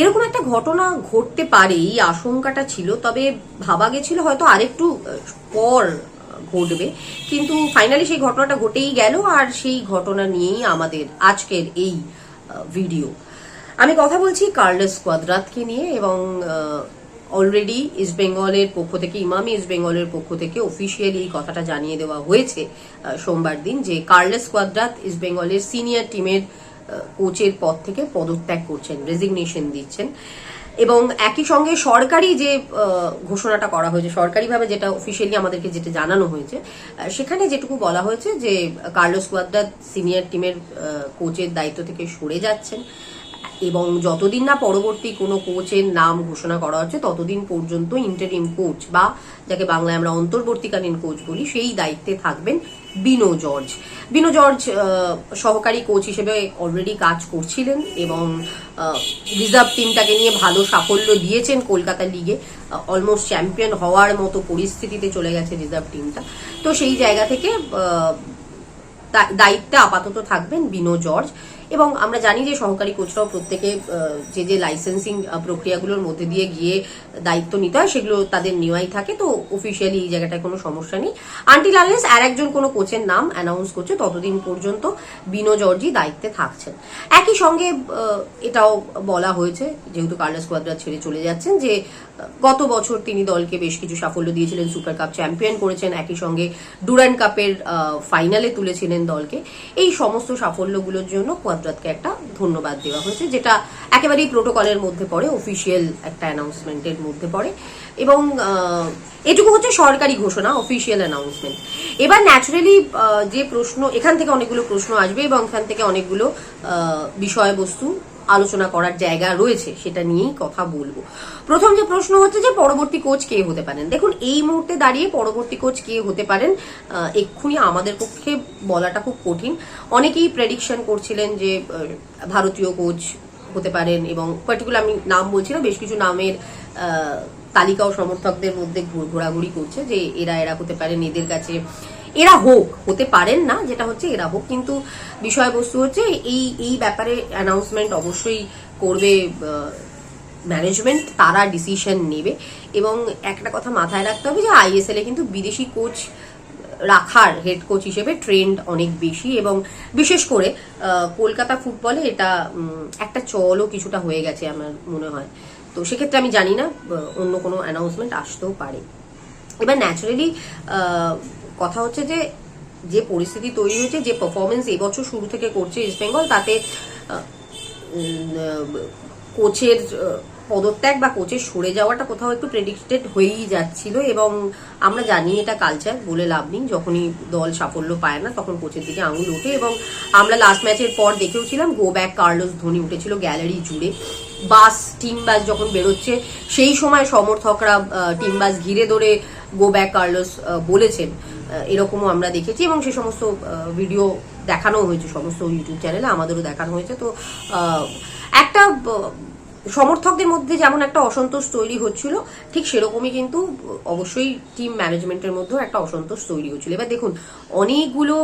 এরকম একটা ঘটনা ঘটতে পারে এই আশঙ্কাটা ছিল, তবে ভাবা গেছিল হয়তো আরেকটু পর ঘটবে। কিন্তু ফাইনালি সেই ঘটনাটা ঘটেই গেল, আর সেই ঘটনা নিয়েই আমাদের আজকের এই ভিডিও আমি কথা বলছি কার্লেস কোয়াদ্রাতকে নিয়ে এবং অলরেডি ইস্ট বেঙ্গলের পক্ষ থেকে, ইমামি ইস্ট বেঙ্গলের পক্ষ থেকে অফিসিয়ালি এই কথাটা জানিয়ে দেওয়া হয়েছে সোমবার দিন যে কার্লেস কোয়াদ্রাত ইস্ট বেঙ্গলের সিনিয়র টিমের কোচের পদ থেকে পদত্যাগ করছেন রেজিগনেশন দিচ্ছেন। এবং একই সঙ্গে সরকারি যে ঘোষণাটা করা হয়েছে, সরকারিভাবে যেটা অফিসিয়ালি আমাদেরকে যেটা জানানো হয়েছে সেখানে যেটুকু বলা হয়েছে যে, কার্লোস কোয়াদ্রাত সিনিয়র টিমের কোচের দায়িত্ব থেকে সরে যাচ্ছেন। এবং যতদিন না পরবর্তী কোনো কোচের নাম ঘোষণা করা হচ্ছে, ততদিন পর্যন্ত ইন্টারিম কোচ বা, যাকে বাংলায় আমরা অন্তর্বর্তীকালীন কোচ বলি, সেই দায়িত্বে থাকবেন বিনো জর্জ। বিনো জর্জ সহকারী কোচ হিসেবে অলরেডি কাজ করছিলেন এবং রিজার্ভ টিমটাকে নিয়ে ভালো সাফল্য দিয়েছেন কলকাতা লিগে অলমোস্ট চ্যাম্পিয়ন হওয়ার মতো পরিস্থিতিতে চলে গেছে রিজার্ভ টিমটা তো সেই জায়গা থেকে দায়িত্বে আপাতত থাকবেন বিনো জর্জ। এবং আমরা জানি যে সহকারী কোচরাও প্রত্যেকে যে যে লাইসেন্সিং প্রক্রিয়াগুলোর মধ্যে দিয়ে গিয়ে দায়িত্ব নিতে হয়, সেগুলো তাদের নেওয়াই থাকে। তো অফিসিয়ালি এই জায়গাটায় কোনো সমস্যা নেই। আনটিল আনলেস আর একজন কোনো কোচের নাম অ্যানাউন্স করছে ততদিন পর্যন্ত বিনো জর্জি দায়িত্বে থাকছেন। একই সঙ্গে এটাও বলা হয়েছে, যেহেতু কার্লাস কোয়াদ্রা ছেড়ে চলে যাচ্ছেন, যে গত বছর তিনি দলকে বেশ কিছু সাফল্য দিয়েছিলেন, সুপার কাপ চ্যাম্পিয়ন করেছেন, একই সঙ্গে ডুরান কাপের ফাইনালে তুলেছিলেন দলকে। এই সমস্ত সাফল্যগুলোর জন্য কোয়াদ্রাতকে একটা ধন্যবাদ দেওয়া হয়েছে, যেটা একেবারেই প্রোটোকলের মধ্যে পড়ে অফিসিয়াল একটা অ্যানাউন্সমেন্টের মধ্যে পড়ে। এবং এটুকু হচ্ছে সরকারি ঘোষণা অফিসিয়াল অ্যানাউন্সমেন্ট এবার ন্যাচারালি যে প্রশ্ন, এখান থেকে অনেকগুলো প্রশ্ন আসবে এবং এখান থেকে অনেকগুলো বিষয়বস্তু আলোচনা করার জায়গা রয়েছে সেটা নিয়েই কথা বলব। প্রথম যে প্রশ্ন হচ্ছে যে পরবর্তী কোচ কে হতে পারেন? দেখুন এই মুহূর্তে দাঁড়িয়ে পরবর্তী কোচ কে হতে পারেন এক্ষুনি আমাদের পক্ষে বলাটা খুব কঠিন। অনেকেই প্রেডিকশন করছিলেন যে ভারতীয় কোচ হতে পারেন এবং পার্টিকুলার আমি নাম বলছি না বেশ কিছু নামের আহ, তালিকাও সমর্থকদের মধ্যে ঘোরাঘুরি করছে যে এরা এরা হতে পারেন। এদের কাছে এরা হোক, হতে পারেন না, যেটা হচ্ছে এরা হোক, কিন্তু বিষয়বস্তু হচ্ছে এই এই ব্যাপারে অ্যানাউন্সমেন্ট অবশ্যই করবে ম্যানেজমেন্ট তারা ডিসিশন নেবে। এবং একটা কথা মাথায় রাখতে হবে যে আইএসএল এ কিন্তু বিদেশি কোচ রাখার হেড কোচ হিসেবে ট্রেন্ড অনেক বেশি এবং বিশেষ করে কলকাতা ফুটবলে এটা একটা চলও কিছুটা হয়ে গেছে আমার মনে হয়। তো সেক্ষেত্রে আমি জানি না অন্য কোনো অ্যানাউন্সমেন্ট আসতেও পারে। এবার ন্যাচারালি কথা হচ্ছে যে যে পরিস্থিতি তৈরি হয়েছে, যে পারফরমেন্স এবছর শুরু থেকে করছে ইস্ট বেঙ্গল তাতে কোচের পদত্যাগ বা কোচের সরে যাওয়াটা কোথাও একটু প্রেডিক্টেড হয়েই যাচ্ছিল এবং আমরা জানি এটা কালচার বলে লাভ নেই। যখনই দল সাফল্য পায় না, তখন কোচের দিকে আঙুল ওঠে এবং আমরা লাস্ট ম্যাচের পর দেখেওছিলাম গো ব্যাক কার্লোস ধোনি উঠেছিল গ্যালারি জুড়ে। বাস টিম বাস যখন বেরোচ্ছে, সেই সময় সমর্থকরা টিম বাস ঘিরে ধরে গো ব্যাক কার্লোস বলেছেন। এরকমও আমরা দেখেছি এবং সে সমস্ত ভিডিও দেখানো হয়েছে, সমস্ত ইউটিউব চ্যানেলে আমাদেরও দেখানো হয়েছে। তো একটা সমর্থকদের মধ্যে যেমন একটা অসন্তোষ তৈরি হচ্ছিল, ঠিক সেরকমই কিন্তু অবশ্যই টিম ম্যানেজমেন্টের মধ্যেও একটা অসন্তোষ তৈরি হচ্ছিল। এবার দেখুন, অনেকগুলো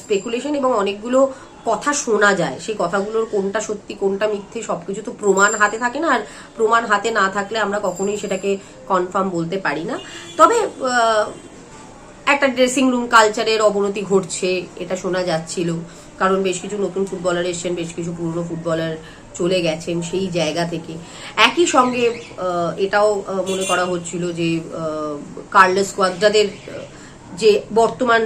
স্পেকুলেশন এবং অনেকগুলো কথা শোনা যায়। সেই কথাগুলোর কোনটা সত্যি, কোনটা মিথ্যে, সবকিছু তো প্রমাণ হাতে থাকে না, আর প্রমাণ হাতে না থাকলে আমরা কখনোই সেটাকে কনফার্ম বলতে পারি না। তবে একটা ড্রেসিং রুম কালচারের অবনতি ঘটছে, এটা শোনা যাচ্ছিল। কারণ বেশ কিছু নতুন ফুটবলার এসেছেন, বেশ কিছু পুরনো ফুটবলার চলে গেছেন সেই জায়গা থেকে। একই সঙ্গে এটাও মনে করা হচ্ছিল যে কার্লেস কোয়াদ্রাদের যে বর্তমান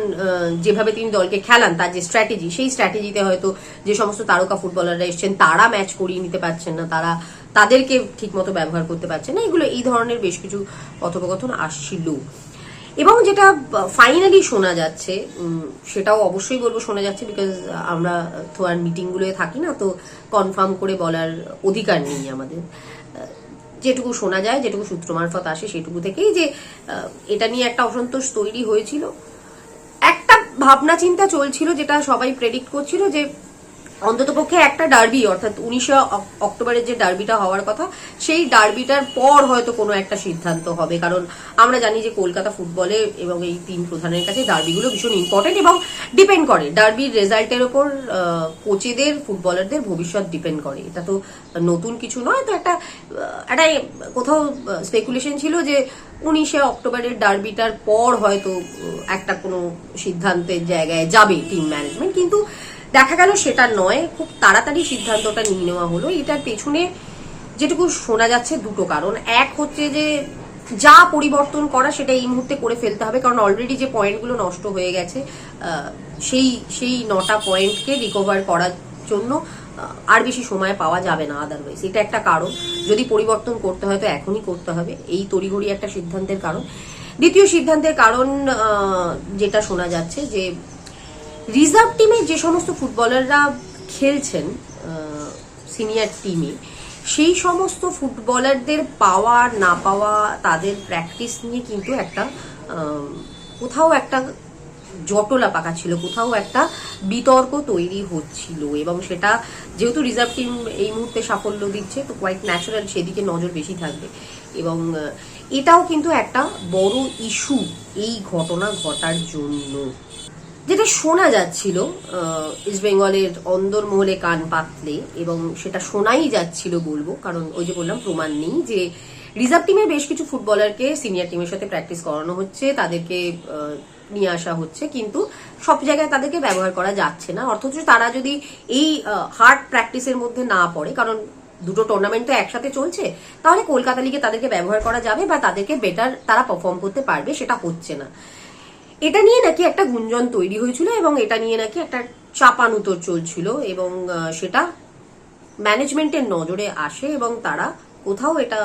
যেভাবে তিনি দলকে খেলান, তার যে স্ট্র্যাটেজি সেই স্ট্র্যাটেজিতে হয়তো যে সমস্ত তারকা ফুটবলাররা এসেছেন, তারা ম্যাচ করিয়ে নিতে পারছেন না, তারা তাদেরকে ঠিকমতো ব্যবহার করতে পারছেন না। এগুলো এই ধরনের বেশ কিছু কথোপকথন আসছিল। এবং যেটা ফাইনালি শোনা যাচ্ছে সেটাও অবশ্যই বলব শোনা যাচ্ছে বিকজ আমরা তো আর মিটিংগুলোয় থাকি না, তো কনফার্ম করে বলার অধিকার নেই আমাদের। যেটুকু শোনা যায়, যেটুকু সূত্র মারফত আসে, সেটুকু থেকেই যে এটা নিয়ে একটা অসন্তোষ তৈরি হয়েছিল। একটা ভাবনা চিন্তা চলছিল যেটা সবাই প্রেডিক্ট করছিল যে অন্ততপক্ষে একটা ডার্বি, অর্থাৎ উনিশে অক্টোবরের যে ডার্বিটা হওয়ার কথা, সেই ডার্বিটার পর হয়তো কোনো একটা সিদ্ধান্ত হবে। কারণ আমরা জানি যে কলকাতা ফুটবলে এবং এই তিন প্রধানের কাছে ডার্বিগুলো ভীষণ ইম্পর্টেন্ট এবং ডিপেন্ড করে। ডার্বির রেজাল্টের ওপর কোচেদের, ফুটবলারদের ভবিষ্যৎ ডিপেন্ড করে। এটা তো নতুন কিছু নয়, তো একটা একটা কোথাও স্পেকুলেশন ছিল যে উনিশে অক্টোবরের ডার্বিটার পর হয়তো একটা কোনো সিদ্ধান্তের জায়গায় যাবে টিম ম্যানেজমেন্ট কিন্তু দেখা গেল সেটা নয়, খুব তাড়াতাড়ি সিদ্ধান্তটা নিয়ে নেওয়া হলো। এটার পেছনে যেটুকু শোনা যাচ্ছে দুটো কারণ। এক হচ্ছে যে, যা পরিবর্তন করা সেটা এই মুহূর্তে করে ফেলতে হবে, কারণ অলরেডি যে পয়েন্টগুলো নষ্ট হয়ে গেছে সেই সেই নটা পয়েন্টকে রিকভার করার জন্য আর বেশি সময় পাওয়া যাবে না আদারওয়াইজ এটা একটা কারণ। যদি পরিবর্তন করতে হয় তো এখনই করতে হবে। এই তড়িঘড়ি একটা সিদ্ধান্তের কারণ। দ্বিতীয় সিদ্ধান্তের কারণ যেটা শোনা যাচ্ছে যে রিজার্ভ টিমে যে সমস্ত ফুটবলাররা খেলছেন সিনিয়র টিমে, সেই সমস্ত ফুটবলারদের পাওয়া, না পাওয়া, তাদের প্র্যাকটিস নিয়ে কিন্তু একটা কোথাও একটা জটলা পাকা ছিল, কোথাও একটা বিতর্ক তৈরি হচ্ছিল এবং সেটা যেহেতু রিজার্ভ টিম এই মুহূর্তে সাফল্য দিচ্ছে, তো কোয়াইট ন্যাচারাল সেদিকে নজর বেশি থাকবে এবং এটাও কিন্তু একটা বড় ইস্যু এই ঘটনা ঘটার জন্য। যেটা শোনা যাচ্ছিল আহ, ইস্টবেঙ্গলের অন্দরমহলে কান পাতলে এবং সেটা শোনাই যাচ্ছিল বলব কারণ ওই যে বললাম প্রমাণ নেই যে রিজার্ভ টিমের বেশ কিছু ফুটবলারকে সিনিয়র টিমের সাথে প্র্যাকটিস করানো হচ্ছে তাদেরকে নিয়ে আসা হচ্ছে কিন্তু সব জায়গায় তাদেরকে ব্যবহার করা যাচ্ছে না। অথচ তারা যদি এই হার্ড প্র্যাকটিসের মধ্যে না পড়ে কারণ দুটো টুর্নামেন্ট তো একসাথে চলছে তাহলে কলকাতা লিগে তাদেরকে ব্যবহার করা যাবে বা তাদেরকে বেটার তারা পারফর্ম করতে পারবে সেটা হচ্ছে না। এটা নিয়ে নাকি একটা গুঞ্জন তৈরি হয়েছিল এবং এটা নিয়ে নাকি একটা চাপানুতর চলছিল এবং সেটা ম্যানেজমেন্টের নজরে আসে এবং তারা কোথাও এটা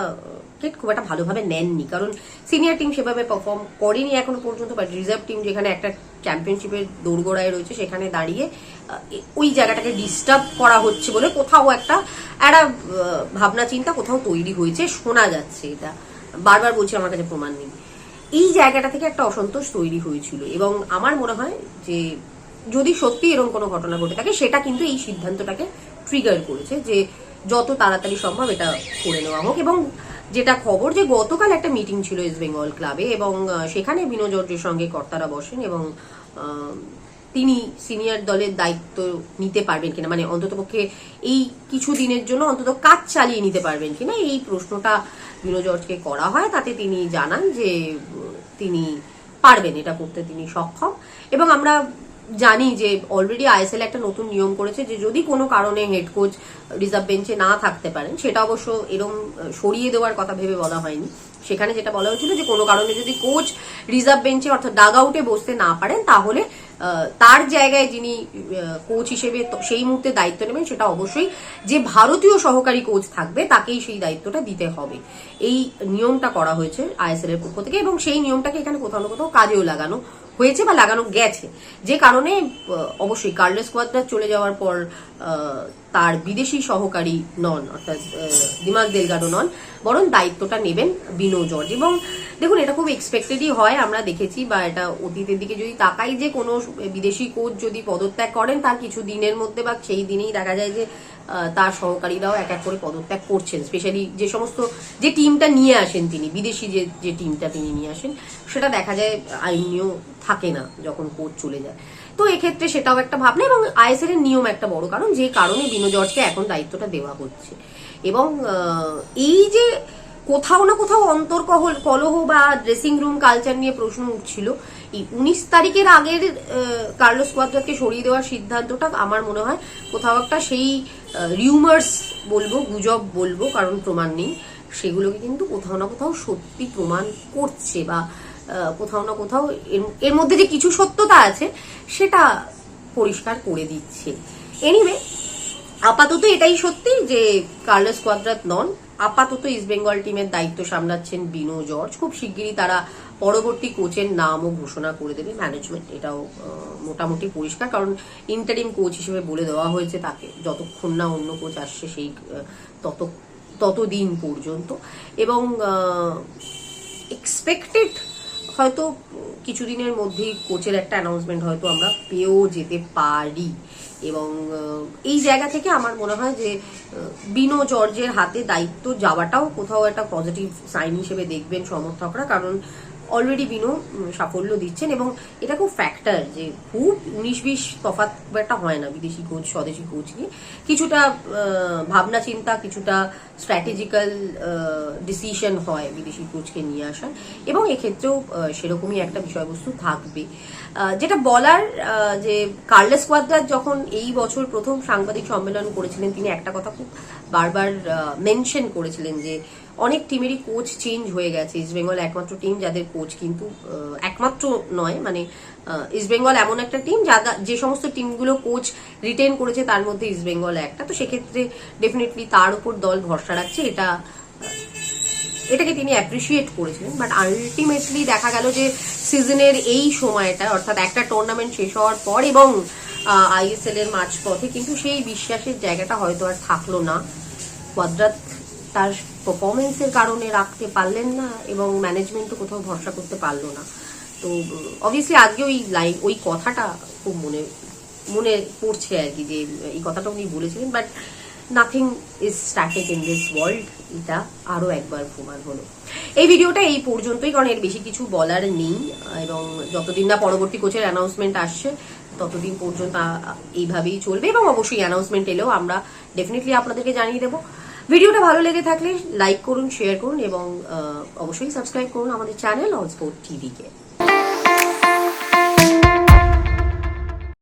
খুব একটা ভালোভাবে নেননি। কারণ সিনিয়র টিম সেভাবে পারফর্ম করেনি এখনও পর্যন্ত বাট রিজার্ভ টিম যেখানে একটা চ্যাম্পিয়নশিপের দৌড়গোড়ায় রয়েছে, সেখানে দাঁড়িয়ে ওই জায়গাটাকে ডিস্টার্ব করা হচ্ছে বলে কোথাও একটা একটা ভাবনা চিন্তা কোথাও তৈরি হয়েছে, শোনা যাচ্ছে এটা। বারবার বলছি, আমার কাছে প্রমাণ নেই। এই জায়গাটা থেকে একটা অসন্তোষ তৈরি হয়েছিল এবং আমার মনে হয় যে যদি সত্যি এরকম কোনো ঘটনা ঘটে থাকে, সেটা কিন্তু এই সিদ্ধান্তটাকে ট্রিগার করেছে যে যত তাড়াতাড়ি সম্ভব এটা করে নেওয়া হোক এবং যেটা খবর যে গতকাল একটা মিটিং ছিল ইস্ট বেঙ্গল ক্লাবে এবং সেখানে বিনোজর্জের সঙ্গে কর্তারা বসেন এবং তিনি সিনিয়র দলের দায়িত্ব নিতে পারবেন কিনা? মানে অন্ততপক্ষে এই কিছু দিনের জন্য অন্তত কাজ চালিয়ে নিতে পারবেন কিনা? এই প্রশ্নটা বিনো জর্জকে করা হয়। তাতে তিনি জানান যে, তিনি পারবেন এটা করতে, তিনি সক্ষম। এবং আমরা জানি যে অলরেডি আইএসএল একটা নতুন নিয়ম করেছে যে যদি কোনো কারণে হেড কোচ রিজার্ভ বেঞ্চে না থাকতে পারেন, সেটা অবশ্য এরম সরিয়ে দেওয়ার কথা ভেবে বলা হয়নি। সেখানে যেটা বলা হয়েছিল যে কোনো কারণে যদি কোচ রিজার্ভ বেঞ্চে অর্থাৎ ডাগ আউটে বসতে না পারেন, তাহলে তার জায়গায় যিনি কোচ হিসেবে সেই মুহূর্তে দায়িত্ব নেবেন, সেটা অবশ্যই যে ভারতীয় সহকারী কোচ থাকবে, তাকেই সেই দায়িত্বটা দিতে হবে। এই নিয়মটা করা হয়েছে আইএসএল এর পক্ষ থেকে এবং সেই নিয়মটাকে এখানে কোথাও না কোথাও কাজেও লাগানো হয়েছে বা লাগানো গেছে। যে কারণে অবশ্যই কার্লেস কোয়াদ্রার চলে যাওয়ার পর তার বিদেশি সহকারী নন, অর্থাৎ দিমাগ দেলগাডো নন, বরং দায়িত্বটা নেবেন বিনো জর্জ এবং দেখুন, এটা খুব এক্সপেক্টেডই হয়, আমরা দেখেছি, বা এটা অতীতের দিকে যদি তাকাই যে কোনো বিদেশি কোচ যদি পদত্যাগ করেন, তার কিছু দিনের মধ্যে বা সেই দিনেই দেখা যায় যে তার সহকারীরাও এক এক করে পদত্যাগ করছেন। স্পেশালি যে সমস্ত, যে টিমটা নিয়ে আসেন তিনি, বিদেশি যে যে টিমটা তিনি নিয়ে আসেন, সেটা দেখা যায় আইনীয় থাকে না, যখন কোচ চলে যায়। তো এক্ষেত্রে সেটাও একটা ভাবনা, এবং আইএসএল এর নিয়ম একটা বড় কারণ, যে কারণে বিনো জর্জকে এখন দায়িত্বটা দেওয়া হচ্ছে। এবং এই যে কোথাও না কোথাও অন্তর্কহ কলহ বা ড্রেসিং রুম কালচার নিয়ে প্রশ্ন উঠছিল। এই উনিশ তারিখের আগের কার্লোস কোয়াদ্রাকে সরিয়ে দেওয়ার সিদ্ধান্তটা আমার মনে হয় কোথাও একটা সেই রিউমার্স বলব, গুজব বলব, কারণ প্রমাণ নেই। সেগুলোকে কিন্তু কোথাও না কোথাও সত্যি প্রমাণ করছে বা কোথাও না কোথাও এর- এর মধ্যে যে কিছু সত্যতা আছে সেটা পরিষ্কার করে দিচ্ছে। এনিওয়ে আপাতত এটাই সত্যি যে কার্লোস কোয়াদ্রাত নন। আপাতত ইস্ট বেঙ্গল টিমের দায়িত্ব সামলাচ্ছেন বিনো জর্জ। খুব শিগগিরই তারা পরবর্তী কোচের নামও ঘোষণা করে দেবে। ম্যানেজমেন্ট এটাও মোটামুটি পরিষ্কার। কারণ ইন্টারিম কোচ হিসেবে বলে দেওয়া হয়েছে তাকে, যতক্ষণ না অন্য কোচ আসছে সেই তত, ততদিন পর্যন্ত। এবং এক্সপেক্টেড হয়তো কিছুদিনের মধ্যেই কোচের একটা অ্যানাউন্সমেন্ট হয়তো আমরা পেয়েও যেতে পারি। এবং এই জায়গা থেকে আমার মনে হয় যে বিনো জর্জের হাতে দায়িত্ব যাওয়াটাও কোথাও একটা পজিটিভ সাইন হিসেবে দেখবেন সমর্থকরা। কারণ অলরেডি বিনো সাফল্য দিচ্ছেন এবং এটা খুব ফ্যাক্টর যে খুব উনিশ বিশ খুব একটা হয় না বিদেশি কোচ স্বদেশি কোচ নিয়ে কিছুটা ভাবনা চিন্তা, কিছুটা স্ট্র্যাটেজিক্যাল ডিসিশন হয় বিদেশি কোচকে নিয়ে আসার। এবং এক্ষেত্রেও সেরকমই একটা বিষয়বস্তু থাকবে। যেটা বলার যে কার্লেস কোয়াদ্রার যখন এই বছর প্রথম সাংবাদিক সম্মেলন করেছিলেন, তিনি একটা কথা খুব বারবার মেনশন করেছিলেন যে অনেক টিমেরই কোচ চেঞ্জ হয়ে গেছে। ইস্ট বেঙ্গল একমাত্র টিম যাদের কোচ কিন্তু একমাত্র নয় মানে ইস্ট বেঙ্গল এমন একটা টিম যারা যে সমস্ত টিমগুলো কোচ রিটেন করেছে তার মধ্যে ইস্ট বেঙ্গল একটা। তো সেক্ষেত্রে ডেফিনেটলি তার উপর দল ভরসা রাখছে। এটা এটাকে তিনি অ্যাপ্রিসিয়েট করেছিলেন। বাট আলটিমেটলি দেখা গেল যে সিজনের এই সময়টা, অর্থাৎ একটা টুর্নামেন্ট শেষ হওয়ার পর এবং আইএসএল এর মাঝপথে কিন্তু সেই বিশ্বাসের জায়গাটা হয়তো আর থাকল না। কোয়াদ্রাত তার পারফরমেন্সের কারণে রাখতে পারলেন না এবং ম্যানেজমেন্টও কোথাও ভরসা করতে পারল না। তো অবভিয়াসলি আজকে ওই লাইন ওই কথাটা খুব মনে মনে পড়ছে আর কি যে, এই কথাটা উনি বলেছিলেন but nothing is static in this world এটা আরও একবার প্রমাণ হলো। এই ভিডিওটা এই পর্যন্তই, কারণ এর বেশি কিছু বলার নেই, এবং যতদিন না পরবর্তী কোচের অ্যানাউন্সমেন্ট আসছে, ততদিন পর্যন্ত এইভাবেই চলবে, এবং অবশ্যই অ্যানাউন্সমেন্ট এলেও আমরা ডেফিনেটলি আপনাদেরকে জানিয়ে দেবো। ভিডিওটা ভালো লেগে থাকলে লাইক করুন শেয়ার করুন এবং অবশ্যই সাবস্ক্রাইব করুন আমাদের চ্যানেল অনস্পোর্ট টিভিকে